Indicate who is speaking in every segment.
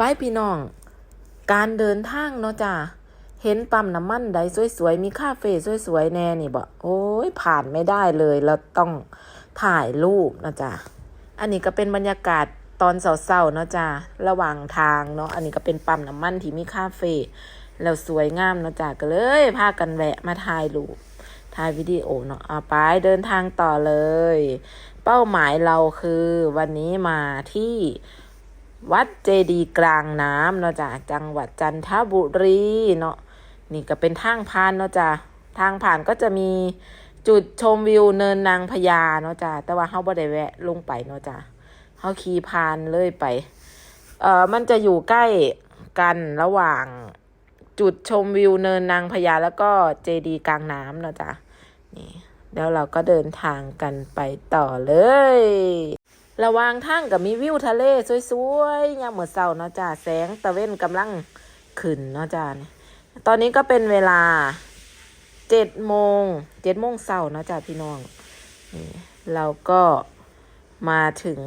Speaker 1: ไปพี่น้อง การเดินทางเนาะจ้าเห็นปั๊มน้ำมันใดสวยๆ มีคาเฟ่สวยๆ แน่นี่บ่โอ้ย ผ่านไม่ได้เลย เราต้องถ่ายรูปเนาะจ้าอันนี้ก็เป็นบรรยากาศตอนเศร้าๆ เนาะจ้าระหว่างทางเนาะ อันนี้ก็เป็นปั๊มน้ำมันที่มีคาเฟ่แล้วสวยงามเนาะจ้าก็เลยพากันแวะมาถ่ายรูป ถ่ายวิดีโอเนาะเอาไปเดินทางต่อเลย เป้าหมายเราคือวันนี้มาที่ วัดเจดีกลางน้ำเนาะจ้ะจังหวัดจันทบุรีเนาะนี่ก็เป็นทางผ่านเนาะจ้ะทางผ่านก็จะมีจุดชมวิวเนินนางพญาเนาะจ้ะแต่ว่าเฮาบ่ได้แวะลงไปเนาะจ้ะเฮาขี่ผ่านเลยไป เอ่อมันจะอยู่ใกล้กันระหว่างจุดชมวิวเนินนางพญาแล้วก็เจดีกลางน้ำเนาะจ้ะนี่แล้วเราก็เดินทางกันไปต่อเลย ระหว่างทางก็มีวิวทะเลสวยๆยามมื้อเช้าเนาะจ้าแสงตะเว้นกำลังขึ้นเนาะจ้านี่ตอนนี้ก็เป็นเวลาเจ็ดโมงเจ็ดโมงเช้าเนาะจ้าพี่น้องนี่เราก็มาถึง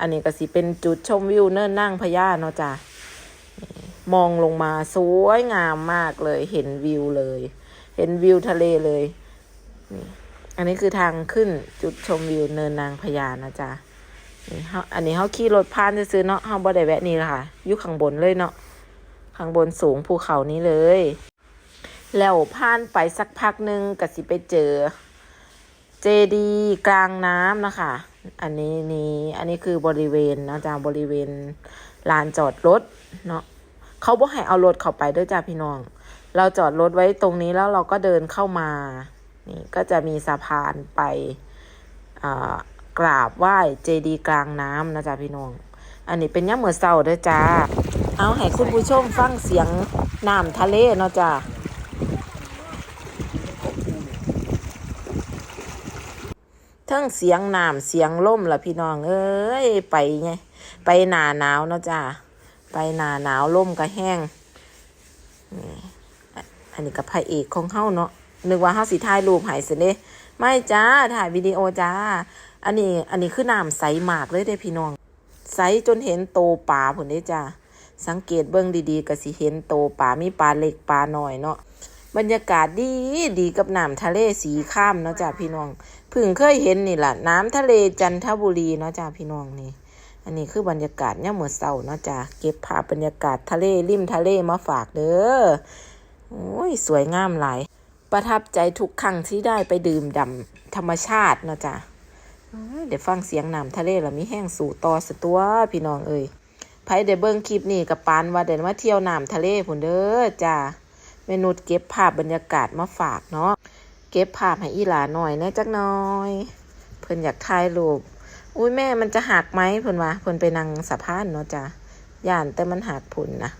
Speaker 1: อันนี้ก็สิเป็นจุดชมวิวเนินนั่งพญาเนาะจ้ามองลงมาสวยงามมากเลย เห็นวิวเลย เห็นวิวทะเลเลยนี่อันนี้คือทางขึ้นจุดชมวิวเนินนางพญานะจ๊ะ นี่เฮาอันนี้เขาขี่รถผ่านซื้อเนาะเขาบ่ได้แวะนี่ละค่ะอยู่ข้างบนเลยเนาะข้างบนสูงภูเขานี้เลย แล้วผ่านไปสักพักหนึ่งก็สิไปเจอ เจดีกลางน้ำนะคะ อันนี้นี่อันนี้คือบริเวณนาะจ้าบริเวณลานจอดรถเนาะเขาบ่ให้เอารถเข้าไปด้วยจ้าพี่น้อง เราจอดรถไว้ตรงนี้แล้วเราก็เดินเข้ามา นี่ก็จะมีสะพานไปอ่า กราบไหว้เจดีย์กลางน้ำนะจ๊ะพี่น้อง อันนี้เป็นย่ามเมื่อเศร้าด้อจ้า เอาให้คุณผู้ชมฟังเสียงน้ำทะเลเนาะจ้าทั้งเสียงน้ำเสียงล่มล่ะพี่น้อง เอ้ยไปไงไปหนาหนาวเนาะจ้าไปหนาหนาวล่มก็แห้ง อันนี้กับพระเอกของเฮ้าเนาะ นึกว่าเฮาสิถ่ายรูปใหายสิเด้ไม่จ้าถ่ายวิดีโอจ้า อันนี้อันนี้คือน้ำใสมากเลยเด้พี่น้อง ใสจนเห็นโตปลาผุนเด้จ้าสังเกตเบิ่งดีๆก็สิเห็นโตปลามีปลาเล็กปลาน้อยเนาะบรรยากาศดีดีกับน้ำทะเลสีข้ามเนาะจ้าพี่น้องเพิ่งเคยเห็นนี่แหละน้ำทะเลจันทบุรีเนาะจ้าพี่น้องนี่ อันนี้คือบรรยากาศเนี่ยามมื่อเช้าเนาะจ้าเก็บภาพบรรยากาศทะเลริมทะเลมาฝากเด้อโอ้ยสวยงามหลาย ประทับใจทุกครั้งที่ได้ไปดื่มด่ำธรรมชาติเนาะจ้ะเอ้ยเดี๋ยวฟังเสียงน้ำทะเลแล้วมีแห้งสู่ต่อสตัวพี่น้องเอ้ยไผได้เบิ่งคลิปนี้กับปานว่าเดินมาเที่ยวน้ำทะเลพุ่นเด้อจ้าเมนุษย์เก็บภาพบรรยากาศมาฝากเนาะเก็บภาพให้อีหลาหน่อยแหนะจักหน่อย เพิ่นอยากถ่ายรูปอุ้ยแม่มันจะหักไหมเพิ่นว่าเพิ่นไปนั่งสะพานเนาะจ้ะย่านแต่มันหักพุ่นนะ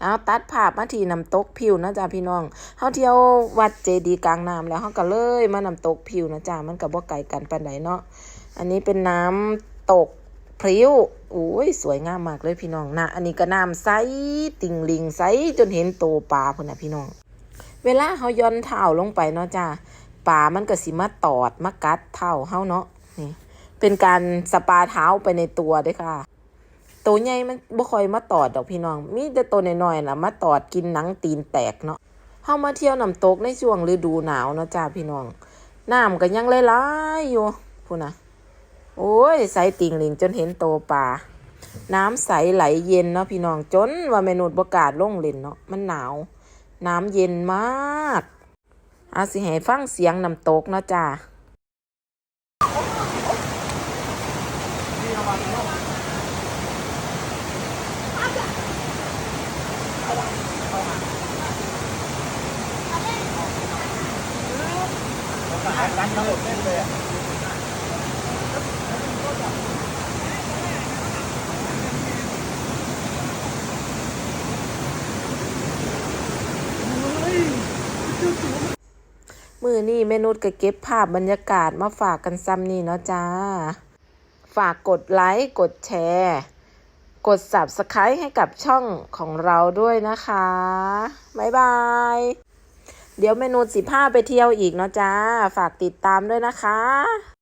Speaker 1: เอาตัดภาพมาที่น้ำตกพิวนะจ๊ะพี่น้องเฮาเที่ยววัดเจดีกลางน้ำแล้วเฮาก็เลยมาน้ำตกพิวนะจ๊ะมันก็บ่ไกลกันปานใดเนาะ อันนี้เป็นน้ำตกพริ้วโอ้ยสวยงามมากเลยพี่น้องนะ อันนี้ก็น้ำใสติ่งลิงใสจนเห็นโตปลาพุ่นน่ะพี่น้อง เวลาเฮาย่อนเท้าลงไปเนาะจ้ะปลามันก็สิมาตอดมากัดเท้าเฮาเนาะนี่เป็นการสปาเท้าไปในตัวด้อค่ะ ตัวใหญ่มันบ่ค่อยมาตอดดอกพี่น้อง มีแต่ตัวน้อยๆน่ะมาตอดกินหนังตีนแตกเนาะเฮามาเที่ยวน้ำตกในช่วงฤดูหนาวเนาะจ้าพี่น้องน้ำก็ยังหลายๆอยู่พูนน่ะโอ้ยใสติ่งหลิงจนเห็นโตปลาน้ำใสไหลเย็นเนาะพี่น้องจนว่าเมนูประกาศลงเล่นเนาะมันหนาว น้ำเย็นมากอาสิให้ฟังเสียงน้ำตกเนาะจ้า มือนี่เมนุษย์ก็เก็บภาพบรรยากาศมาฝากกันซ้ำนี่เนาะจ้า ฝากกดไลค์กดแชร์ กด subscribe ให้กับช่องของเราด้วยนะคะ บ๊ายบาย เดี๋ยวเมนูสิบห้าไปเที่ยวอีกเนาะจ้า ฝากติดตามด้วยนะคะ